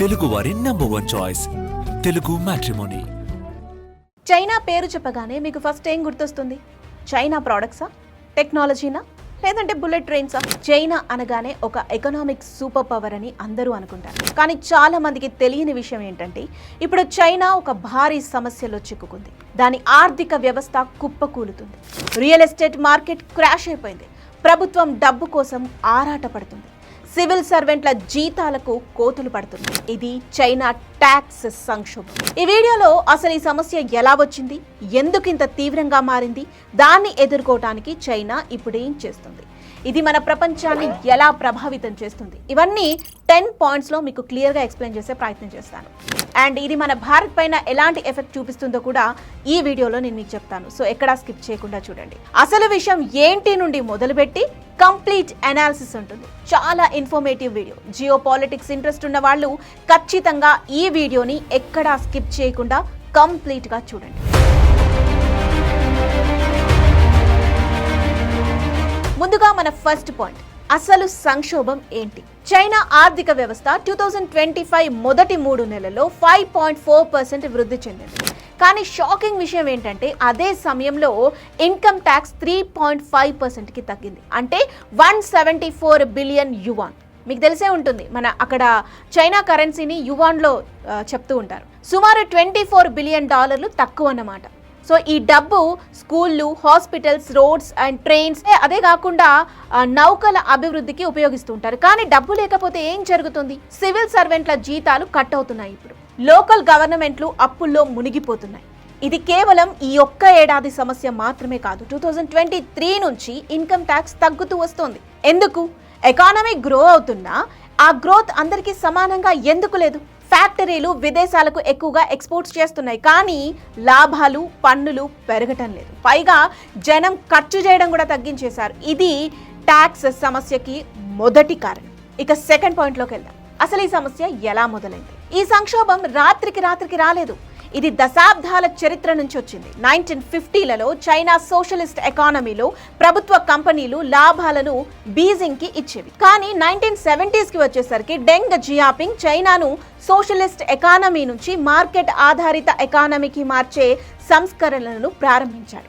తెలుగు వారి number one choice Telugu matrimony China పేరు చెప్పగానే మీకు ఫస్ట్ ఏం గుర్తొస్తుంది? చైనా ప్రోడక్ట్సా టెక్నాలజీనా లేదంటే బుల్లెట్ ట్రైన్సా చైనా అనగానే ఒక ఎకనామిక్ సూపర్ పవర్ అని అందరూ అనుకుంటారు. కానీ చాలా మందికి తెలియని విషయం ఏంటంటే ఇప్పుడు చైనా ఒక భారీ సమస్యలో చిక్కుకుంది. దాని ఆర్థిక వ్యవస్థ కుప్పకూలుతుంది. రియల్ ఎస్టేట్ మార్కెట్ క్రాష్ అయిపోయింది. ప్రభుత్వం డబ్బు కోసం ఆరాటపడుతుంది. సివిల్ సర్వెంట్ల జీతాలకు కోతులు పడుతుంది. ఇది చైనా ట్యాక్స్ సంక్షోభం. ఈ వీడియోలో అసలు ఈ సమస్య ఎలా వచ్చింది? ఎందుకు ఇంత తీవ్రంగా మారింది? దాన్ని ఎదుర్కోవటానికి చైనా ఇప్పుడు ఏం చేస్తుంది? ఇది మన ప్రపంచాన్ని ఎలా ప్రభావితం చేస్తుంది? ఇవన్నీ టెన్ పాయింట్స్లో మీకు క్లియర్గా ఎక్స్ప్లెయిన్ చేసే ప్రయత్నం చేస్తాను. అండ్ ఇది మన భారత్ పైన ఎలాంటి ఎఫెక్ట్ చూపిస్తుందో కూడా ఈ వీడియోలో నేను మీకు చెప్తాను. సో ఎక్కడా స్కిప్ చేయకుండా చూడండి. అసలు విషయం ఏంటి నుండి మొదలుపెట్టి కంప్లీట్ అనాలిసిస్ ఉంటుంది. చాలా informative video geopolitics interest ఉన్న వాళ్ళు ఖచ్చితంగా ఈ వీడియోని ఎక్కడా స్కిప్ చేయకుండా కంప్లీట్గా చూడండి. ముందుగా మన ఫస్ట్ పాయింట్. అసలు సంక్షోభం ఏంటి? చైనా ఆర్థిక వ్యవస్థ టూ థౌజండ్ ట్వంటీ ఫైవ్ మొదటి మూడు నెలల్లో ఫైవ్ పాయింట్ ఫోర్ పర్సెంట్ వృద్ధి చెందింది. కానీ షాకింగ్ విషయం ఏంటంటే అదే సమయంలో income tax three point five పర్సెంట్కి తగ్గింది. అంటే one seventy four billion yuan మీకు తెలిసే ఉంటుంది మన అక్కడ చైనా కరెన్సీని యువాన్లో చెప్తూ ఉంటారు. సుమారు ట్వంటీ ఫోర్ బిలియన్ డాలర్లు తక్కువ అన్నమాట సో ఈ డబ్బు స్కూళ్ళు హాస్పిటల్స్ రోడ్స్ అండ్ ట్రైన్స్ అదే కాకుండా నౌకల అభివృద్ధికి ఉపయోగిస్తుంటారు. కానీ డబ్బు లేకపోతే ఏం జరుగుతుంది? సివిల్ సర్వెంట్ల జీతాలు కట్ అవుతున్నాయి ఇప్పుడు. లోకల్ గవర్నమెంట్లు అప్పుల్లో మునిగిపోతున్నాయి. ఇది కేవలం ఈ ఒక్క ఏడాది సమస్య మాత్రమే కాదు. టూ థౌజండ్ ట్వంటీ త్రీ నుంచి ఇన్కమ్ ట్యాక్స్ తగ్గుతూ వస్తోంది. ఎందుకు? ఎకానమీ గ్రో అవుతున్నా ఆ గ్రోత్ అందరికీ సమానంగా ఎందుకు లేదు? ఫ్యాక్టరీలు విదేశాలకు ఎక్కువగా ఎక్స్పోర్ట్స్ చేస్తున్నాయి. కానీ లాభాలు పన్నులు పెరగటం లేదు. పైగా జనం ఖర్చు చేయడం కూడా తగ్గించేశారు. ఇది ట్యాక్స్ సమస్యకి మొదటి కారణం. ఇక సెకండ్ పాయింట్లోకి వెళ్దాం. అసలు ఈ సమస్య ఎలా మొదలైంది? ఈ సంక్షోభం రాత్రికి రాత్రికి రాలేదు. ఇది దశాబ్దాల చరిత్ర నుంచి వచ్చింది. నైన్టీన్ ఫిఫ్టీలలో చైనా సోషలిస్ట్ ఎకానమీలో ప్రభుత్వ కంపెనీలు లాభాలను బీజింగ్కి ఇచ్చేవి. కానీ నైన్టీన్ సెవెంటీస్కి వచ్చేసరికి డెంగ్ జియాపింగ్ చైనాను సోషలిస్ట్ ఎకానమీ నుంచి మార్కెట్ ఆధారిత ఎకానమీకి మార్చే సంస్కరణలను ప్రారంభించాడు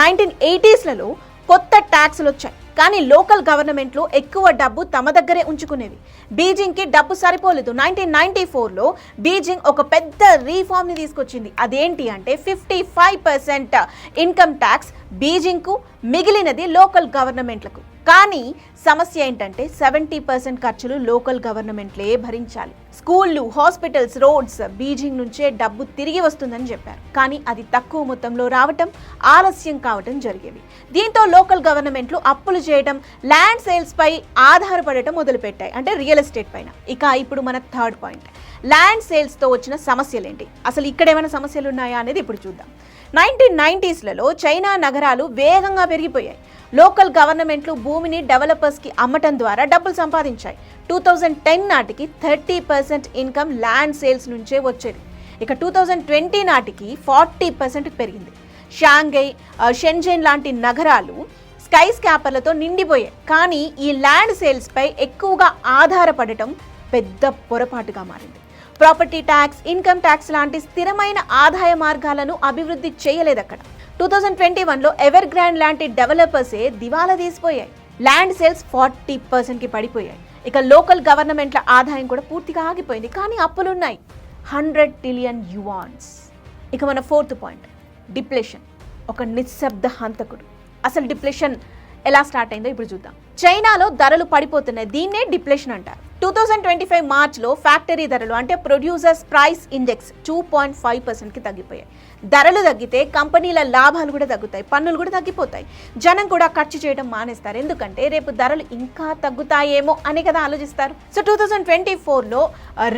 నైన్టీన్ ఎయిటీస్లలో కొత్త ట్యాక్స్లు వచ్చాయి కానీ లోకల్ గవర్నమెంట్లు ఎక్కువ డబ్బు తమ దగ్గరే ఉంచుకునేవి. బీజింగ్కి డబ్బు సరిపోలేదు. నైన్టీన్ నైన్టీ ఫోర్లో బీజింగ్ ఒక పెద్ద రీఫార్మ్ని తీసుకొచ్చింది. అదేంటి అంటే fifty five percent income tax బీజింగ్కు మిగిలినది లోకల్ గవర్నమెంట్లకు. కానీ సమస్య ఏంటంటే సెవెంటీ పర్సెంట్ ఖర్చులు లోకల్ గవర్నమెంట్లే భరించాలి. స్కూళ్ళు హాస్పిటల్స్ రోడ్స్ బీజింగ్ నుంచే డబ్బు తిరిగి వస్తుందని చెప్పారు. కానీ అది తక్కువ మొత్తంలో రావటం ఆలస్యం కావటం జరిగేవి దీంతో లోకల్ గవర్నమెంట్లు అప్పులు చేయడం ల్యాండ్ సేల్స్ పై ఆధారపడటం మొదలుపెట్టాయి. అంటే రియల్ ఎస్టేట్ పైన. ఇక ఇప్పుడు మన థర్డ్ పాయింట్ ల్యాండ్ సేల్స్తో వచ్చిన సమస్యలు ఏంటి అసలు ఇక్కడ ఏమైనా సమస్యలు ఉన్నాయా అనేది ఇప్పుడు చూద్దాం. నైన్టీన్ నైంటీస్లలో చైనా నగరాలు వేగంగా పెరిగిపోయాయి. లోకల్ గవర్నమెంట్లు భూమిని డెవలపర్స్కి అమ్మటం ద్వారా డబ్బులు సంపాదించాయి. టూ థౌజండ్ టెన్ నాటికి thirty percent income land sales నుంచే వచ్చేది. ఇక టూ థౌజండ్ ట్వంటీ నాటికి ఫార్టీ పర్సెంట్ పెరిగింది. షాంఘై షెన్జెన్ షెంజెన్ లాంటి నగరాలు స్కై స్కాపర్లతో నిండిపోయాయి. కానీ ఈ ల్యాండ్ సేల్స్పై ఎక్కువగా ఆధారపడటం పెద్ద పొరపాటుగా మారింది. ప్రాపర్టీ ట్యాక్స్ ఇన్కమ్ ట్యాక్స్ లాంటి స్థిరమైన ఆదాయ మార్గాలను అభివృద్ధి చేయలేదు అక్కడ. టూ థౌజండ్ ట్వంటీ వన్లో ఎవర్ గ్రాండ్ లాంటి డెవలపర్సే దివాలా తీసిపోయాయి. ల్యాండ్ సేల్స్ ఫార్టీ పర్సెంట్కి పడిపోయాయి. ఇక లోకల్ గవర్నమెంట్ల ఆదాయం కూడా పూర్తిగా ఆగిపోయింది. కానీ అప్పులున్నాయి. హండ్రెడ్ ట్రిలియన్ యువాన్స్ ఇక మన ఫోర్త్ పాయింట్ డిప్లేషన్ ఒక నిశ్శబ్ద హంతకుడు. అసలు డిప్రెషన్ ఎలా స్టార్ట్ అయిందో ఇప్పుడు చూద్దాం. చైనాలో ధరలు పడిపోతున్నాయి. దీన్నే డిప్లేషన్ అంటారు. టూ థౌజండ్ ట్వంటీ ఫైవ్ మార్చ్లో ఫ్యాక్టరీ ధరలు అంటే producers price index two point five పర్సెంట్కి తగ్గిపోయాయి. ధరలు తగ్గితే కంపెనీల లాభాలు కూడా తగ్గుతాయి పన్నులు కూడా తగ్గిపోతాయి. జనం కూడా ఖర్చు చేయడం మానేస్తారు. ఎందుకంటే రేపు ధరలు ఇంకా తగ్గుతాయేమో అని కదా ఆలోచిస్తారు. సో టూ థౌజండ్ ట్వంటీ ఫోర్లో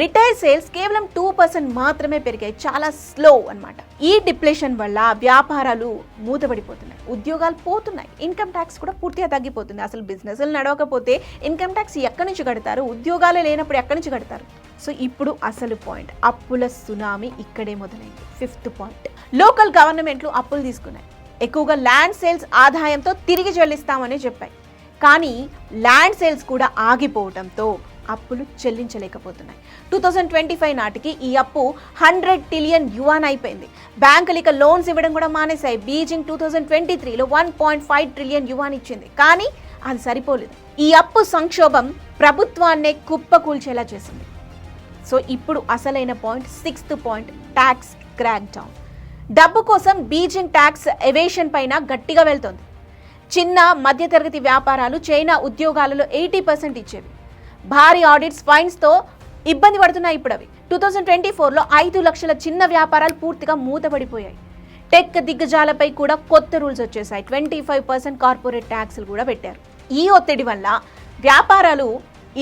రిటైల్ సేల్స్ కేవలం టూ పర్సెంట్ మాత్రమే పెరిగాయి. చాలా స్లో అన్నమాట. ఈ డిప్లేషన్ వల్ల వ్యాపారాలు మూతపడిపోతున్నాయి. ఉద్యోగాలు పోతున్నాయి. ఇన్కమ్ ట్యాక్స్ కూడా పూర్తిగా తగ్గిపోతుంది. అసలు బిజినెస్ బిజినెస్లు నడవకపోతే ఇన్కమ్ ట్యాక్స్ ఎక్కడి నుంచి కడతారు? ఉద్యోగాలు లేనప్పుడు ఎక్కడి నుంచి కడతారు? సో ఇప్పుడు అసలు పాయింట్. అప్పుల సునామీ ఇక్కడే మొదలైంది. Fifth point. లోకల్ గవర్నమెంట్లు అప్పులు తీసుకున్నాయి. ఎక్కువగా ల్యాండ్ సేల్స్ ఆదాయంతో తిరిగి చెల్లిస్తామని చెప్పాయి. కానీ ల్యాండ్ సేల్స్ కూడా ఆగిపోవడంతో అప్పులు చెల్లించలేకపోతున్నాయి. టూ థౌజండ్ ట్వంటీ ఫైవ్ నాటికి ఈ అప్పు హండ్రెడ్ ట్రిలియన్ యువాన్ అయిపోయింది. బ్యాంకులు ఇక లోన్స్ ఇవ్వడం కూడా మానేశాయి. బీజింగ్ టూ థౌజండ్ ట్వంటీ త్రీలో one point five trillion yuan ఇచ్చింది. కానీ అది సరిపోలేదు. ఈ అప్పు సంక్షోభం ప్రభుత్వాన్నే కుప్పకూల్చేలా చేసింది. సో ఇప్పుడు అసలైన point sixth point tax crackdown. డబ్బు కోసం బీజింగ్ ట్యాక్స్ ఎవేషన్ పైన గట్టిగా వెళ్తోంది. చిన్న మధ్యతరగతి వ్యాపారాలు చైనా ఉద్యోగాలలో ఎయిటీ పర్సెంట్ ఇచ్చేవి. భారీ ఆడిట్స్ ఫైన్స్తో ఇబ్బంది పడుతున్నాయి ఇప్పుడు అవి టూ థౌజండ్ ట్వంటీ ఫోర్లో ఐదు లక్షల చిన్న వ్యాపారాలు పూర్తిగా మూతపడిపోయాయి. టెక్ దిగ్గజాలపై కూడా కొత్త రూల్స్ వచ్చేసాయి. ట్వంటీ ఫైవ్ పర్సెంట్ కార్పొరేట్ ట్యాక్స్లు కూడా పెట్టారు. ఈ ఒత్తిడి వల్ల వ్యాపారాలు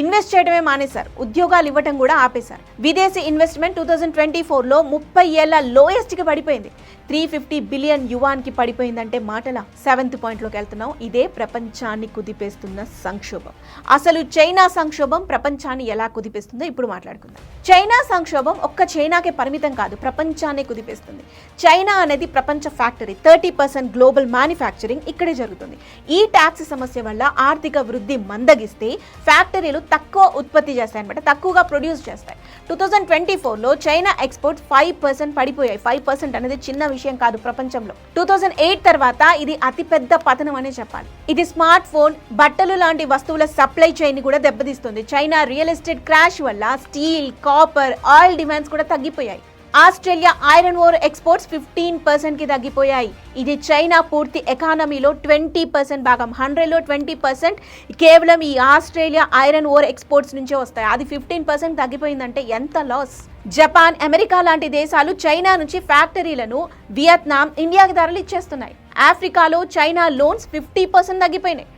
ఇన్వెస్ట్ చేయడమే మానేశారు. ఉద్యోగాలు ఇవ్వటం కూడా ఆపేశారు. విదేశీ ఇన్వెస్ట్మెంట్ టూ థౌజండ్ ట్వంటీ ఫోర్లో ముప్పై ఏళ్ళ లోయెస్ట్కి పడిపోయింది. త్రీ ఫిఫ్టీ బిలియన్ యువాన్కి పడిపోయిందంటే మాటల సెవెంత్ పాయింట్లోకి వెళ్తున్నాం. ఇదే ప్రపంచాన్ని కుదిపేస్తున్న సంక్షోభం. అసలు చైనా సంక్షోభం ప్రపంచాన్ని ఎలా కుదిపేస్తుందో ఇప్పుడు మాట్లాడుకుందాం. చైనా సంక్షోభం ఒక్క చైనాకే పరిమితం కాదు ప్రపంచాన్ని కుదిపేస్తుంది. చైనా అనేది ప్రపంచ factory thirty percent global manufacturing ఇక్కడే జరుగుతుంది. ఈ ట్యాక్స్ సమస్య వల్ల ఆర్థిక వృద్ధి మందగిస్తే ఫ్యాక్టరీలు తక్కువ ఉత్పత్తి చేస్తాయి అనమాట తక్కువగా ప్రొడ్యూస్ చేస్తాయి. టూ థౌజండ్ ట్వంటీ ఫోర్లో చైనా ఎక్స్పోర్ట్ ఫైవ్ పర్సెంట్ పడిపోయాయి. ఫైవ్ పర్సెంట్ అనేది చిన్న విషయం కాదు ప్రపంచంలో. టూ థౌజండ్ ఎయిట్ తర్వాత ఇది అతిపెద్ద పతనం అనే చెప్పాలి. ఇది స్మార్ట్ ఫోన్ బట్టలు లాంటి వస్తువుల సప్లై చైన్ కూడా దెబ్బతీస్తుంది. చైనా రియల్ ఎస్టేట్ క్రాష్ వల్ల స్టీల్ కాపర్ ఆయిల్ డిమాండ్స్ కూడా తగ్గిపోయాయి. Australia iron ore exports fifteen పర్సెంట్కి తగ్గిపోయాయి. ఇది చైనా పూర్తి ఎకానమీలో ట్వంటీ పర్సెంట్ భాగం హండ్రెడ్లో ట్వంటీ పర్సెంట్ కేవలం ఈ ఆస్ట్రేలియా ఐరన్ ఓర్ ఎక్స్పోర్ట్స్ నుంచే వస్తాయి. అది ఫిఫ్టీన్ పర్సెంట్ తగ్గిపోయిందంటే ఎంత లాస్? జపాన్ అమెరికా లాంటి దేశాలు చైనా నుంచి ఫ్యాక్టరీలను వియత్నాం ఇండియాకి ధరలు ఇచ్చేస్తున్నాయి. ఆఫ్రికాలో చైనా లోన్స్ ఫిఫ్టీ పర్సెంట్ తగ్గిపోయినాయి.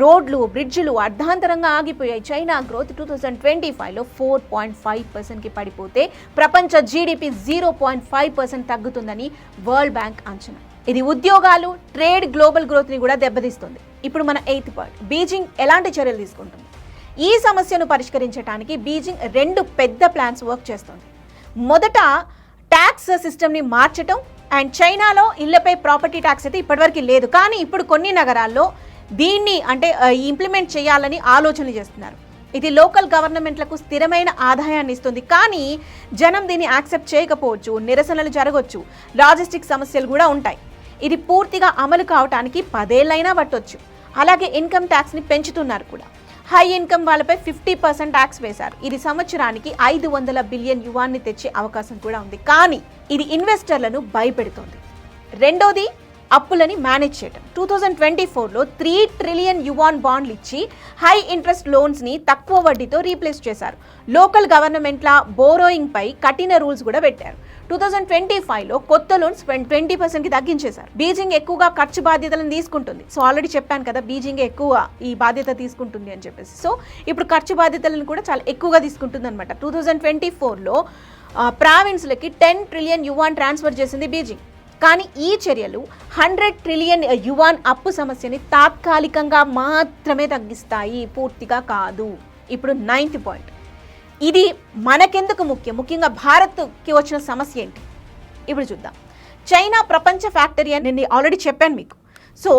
రోడ్లు బ్రిడ్జిలు అర్ధాంతరంగా ఆగిపోయాయి. China growth two thousand twenty ఫైవ్లో ఫోర్ పాయింట్ ఫైవ్ పర్సెంట్కి పడిపోతే ప్రపంచ GDP zero point five percent తగ్గుతుందని వరల్డ్ బ్యాంక్ అంచనా. ఇది ఉద్యోగాలు ట్రేడ్ గ్లోబల్ గ్రోత్ని కూడా దెబ్బతీస్తుంది. ఇప్పుడు మన ఎయిత్ పాయింట్ బీజింగ్ ఎలాంటి చర్యలు తీసుకుంటుంది? ఈ సమస్యను పరిష్కరించడానికి బీజింగ్ రెండు పెద్ద ప్లాన్స్ వర్క్ చేస్తుంది. మొదట ట్యాక్స్ సిస్టమ్ని మార్చటం అండ్ చైనాలో ఇళ్ళపై ప్రాపర్టీ ట్యాక్స్ అయితే ఇప్పటివరకు లేదు. కానీ ఇప్పుడు కొన్ని నగరాల్లో దీన్ని అంటే ఇంప్లిమెంట్ చేయాలని ఆలోచన చేస్తున్నారు. ఇది లోకల్ గవర్నమెంట్లకు స్థిరమైన ఆదాయాన్ని ఇస్తుంది. కానీ జనం దీన్ని యాక్సెప్ట్ చేయకపోవచ్చు నిరసనలు జరగవచ్చు లాజిస్టిక్ సమస్యలు కూడా ఉంటాయి. ఇది పూర్తిగా అమలు కావటానికి పదేళ్ళైనా పట్టొచ్చు. అలాగే ఇన్కమ్ ట్యాక్స్ని పెంచుతున్నారు కూడా. హై ఇన్కమ్ వాళ్ళపై ఫిఫ్టీ పర్సెంట్ ట్యాక్స్ వేశారు. ఇది సంవత్సరానికి ఐదు వందల బిలియన్ యువాన్ని తెచ్చే అవకాశం కూడా ఉంది. కానీ ఇది ఇన్వెస్టర్లను భయపెడుతోంది. రెండోది అప్పులని మేనేజ్ చేయటం. టూ థౌజండ్ ట్వంటీ ఫోర్లో త్రీ ట్రిలియన్ యువాన్ బాండ్లు ఇచ్చి హై ఇంట్రెస్ట్ లోన్స్ని తక్కువ వడ్డీతో రీప్లేస్ చేశారు. లోకల్ గవర్నమెంట్ల బోరోయింగ్పై కఠిన రూల్స్ కూడా పెట్టారు. టూ థౌజండ్ ట్వంటీ ఫైవ్లో కొత్త లోన్స్ ట్వంటీ పర్సెంట్కి తగ్గించేశారు. బీజింగ్ ఎక్కువగా ఖర్చు బాధ్యతలను తీసుకుంటుంది. సో ఆల్రెడీ చెప్పాను కదా బీజింగ్ ఎక్కువ ఈ బాధ్యత తీసుకుంటుంది అని చెప్పేసి. సో ఇప్పుడు ఖర్చు బాధ్యతలను కూడా చాలా ఎక్కువగా తీసుకుంటుంది అనమాట టూ థౌజండ్ ట్వంటీ ఫోర్లో ప్రావిన్స్లకి టెన్ ట్రిలియన్ యువాన్ ట్రాన్స్ఫర్ చేసింది బీజింగ్ కానీ ఈ చర్యలు హండ్రెడ్ ట్రిలియన్ యువాన్ అప్పు సమస్యని తాత్కాలికంగా మాత్రమే తగ్గిస్తాయి. పూర్తిగా కాదు. ఇప్పుడు నైన్త్ పాయింట్. ఇది మనకెందుకు ముఖ్యం? ముఖ్యంగా భారత్కి వచ్చిన సమస్య ఏంటి? ఇప్పుడు చూద్దాం. చైనా ప్రపంచ ఫ్యాక్టరీ అని నేను ఆల్రెడీ చెప్పాను మీకు. సో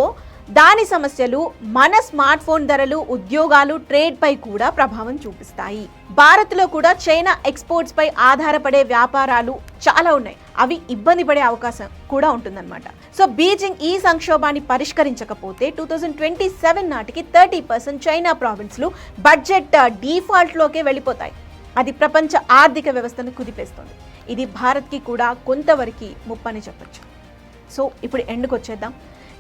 దాని సమస్యలు మన స్మార్ట్ ఫోన్ ధరలు ఉద్యోగాలు ట్రేడ్ పై కూడా ప్రభావం చూపిస్తాయి. భారత్లో కూడా చైనా ఎక్స్పోర్ట్స్ పై ఆధారపడే వ్యాపారాలు చాలా ఉన్నాయి. అవి ఇబ్బంది పడే అవకాశం కూడా ఉంటుందన్నమాట. సో బీజింగ్ ఈ సంక్షోభాన్ని పరిష్కరించకపోతే టూ థౌజండ్ ట్వంటీ సెవెన్ నాటికి థర్టీ పర్సెంట్ చైనా ప్రావిన్స్లు బడ్జెట్ uh, డిఫాల్ట్లోకే వెళ్ళిపోతాయి. అది ప్రపంచ ఆర్థిక వ్యవస్థను కుదిపేస్తుంది. ఇది భారత్కి కూడా కొంతవరకు ముప్పని చెప్పచ్చు. సో ఇప్పుడు ఎండుకు వచ్చేద్దాం.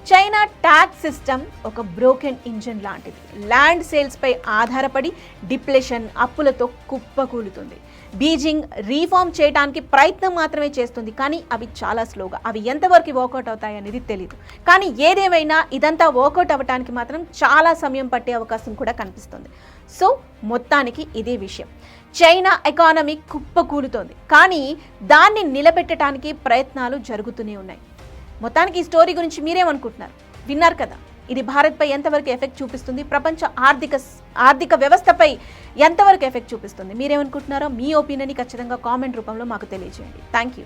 చైనా ట్యాక్స్ సిస్టమ్ ఒక బ్రోకెన్ ఇంజిన్ లాంటిది. ల్యాండ్ సేల్స్పై ఆధారపడి డిప్లెషన్ అప్పులతో కుప్పకూలుతుంది. బీజింగ్ రీఫార్మ్ చేయడానికి ప్రయత్నం మాత్రమే చేస్తుంది కానీ అవి చాలా స్లోగా అవి ఎంతవరకు వర్కౌట్ అవుతాయి అనేది తెలియదు కానీ ఏదేమైనా ఇదంతా వర్కౌట్ అవ్వడానికి మాత్రం చాలా సమయం పట్టే అవకాశం కూడా కనిపిస్తుంది. సో మొత్తానికి ఇదే విషయం. చైనా ఎకానమీ కుప్పకూలుతోంది కానీ దాన్ని నిలబెట్టడానికి ప్రయత్నాలు జరుగుతూనే ఉన్నాయి. మొత్తానికి ఈ స్టోరీ గురించి మీరేమనుకుంటున్నారు? విన్నారు కదా. ఇది భారత్పై ఎంతవరకు ఎఫెక్ట్ చూపిస్తుంది? ప్రపంచ ఆర్థిక ఆర్థిక వ్యవస్థపై ఎంతవరకు ఎఫెక్ట్ చూపిస్తుంది? మీరేమనుకుంటున్నారో మీ ఒపీనియన్ని ఖచ్చితంగా కామెంట్ రూపంలో మాకు తెలియజేయండి. Thank you.